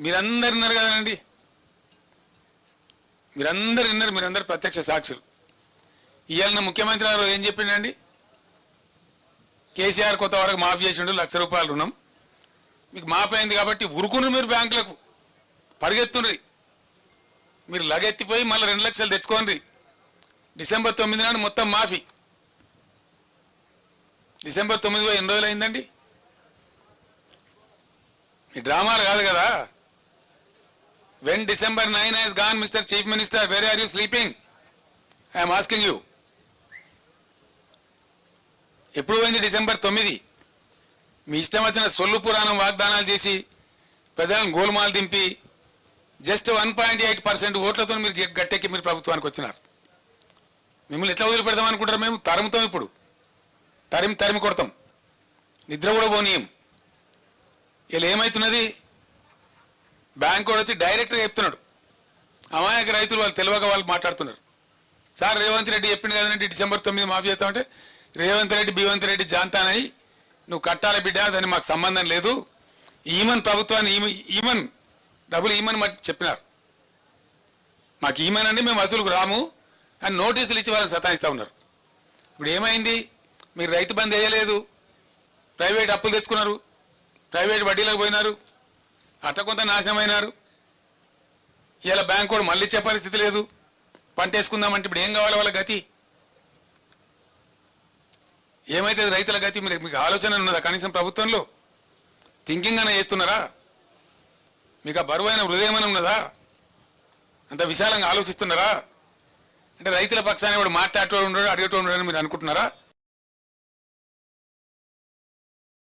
మీరందరు విన్నారు కదండి. మీరందరు విన్నారు మీరందరు ప్రత్యక్ష సాక్షులు. ఇవాళ ముఖ్యమంత్రి గారు ఏం చెప్పిండండి? కేసీఆర్ కొత్త వరకు మాఫీ చేసిండు లక్ష రూపాయలు రుణం. మీకు మాఫీ అయింది కాబట్టి ఉరుకును మీరు బ్యాంకులకు. పరిగెత్తుండ్రి మీరు లగెత్తిపోయి మళ్ళీ రెండు లక్షలు తెచ్చుకోండి. డిసెంబర్ తొమ్మిది నాడు మొత్తం మాఫీ. డిసెంబర్ తొమ్మిది ఎన్ని రోజులు అయిందండి ఈ డ్రామాలు కాదు కదా. When December nine has gone Mister Chief Minister very are you sleeping I'm asking you ఎప్పుడు పోయింది డిసెంబర్ తొమ్మిది? మీ ఇష్టం వచ్చిన సొల్లు పురాణం వాగ్దానాలు చేసి ప్రజలను గోల్మాల్ దింపి just one point eight percent ఓట్లతో మీరు గట్టెక్కి మీరు ప్రభుత్వానికి వచ్చినారు. మిమ్మల్ని ఎట్లా వదిలిపెడదాం అనుకుంటారు మేము? తరుముతాం ఇప్పుడు. తరిమి తరిమి కొడతాం. నిద్ర కూడా పోనీయం. ఇలా ఏమవుతున్నది బ్యాంక్ వచ్చి డైరెక్ట్గా చెప్తున్నాడు. అమాయక రైతులు వాళ్ళు తెలియక వాళ్ళు మాట్లాడుతున్నారు. సార్ రేవంత్ రెడ్డి చెప్పింది కదండి డిసెంబర్ తొమ్మిది మాఫీ చేస్తామంటే రేవంత్ రెడ్డి బీవంత్ రెడ్డి జాంతానై నువ్వు కట్టాలి బిడ్డ దానికి మాకు సంబంధం లేదు. ఈమన్ ప్రభుత్వాన్ని ఈమె ఈమన్ డబ్బులు ఈమని మట్టి చెప్పినారు. మాకు ఈమన్ అండి మేము వసూలుకు రాము అని నోటీసులు ఇచ్చి వాళ్ళని సతాయిస్తూ ఉన్నారు. ఇప్పుడు ఏమైంది? మీరు రైతు బంద్ వేయలేదు. ప్రైవేట్ అప్పులు తెచ్చుకున్నారు. ప్రైవేట్ వడ్డీలకు పోయినారు. అట్ట కొంత నాశనమైనారు. ఇలా బ్యాంక్ కూడా మళ్ళీ ఇచ్చే పరిస్థితి లేదు. పంట వేసుకుందామంటే ఇప్పుడు ఏం కావాలి వాళ్ళ గతి? ఏమైతే రైతుల గతి? మీరు మీకు ఆలోచన ఉన్నదా కనీసం ప్రభుత్వంలో? థింకింగ్ అన్న చేస్తున్నారా? మీకు ఆ బరువైన హృదయమైన ఉన్నదా? అంత విశాలంగా ఆలోచిస్తున్నారా? అంటే రైతుల పక్షాన్ని వాడు మాట్లాడేటోడు ఉండడు అడిగేటోడు ఉండడు మీరు అనుకుంటున్నారా?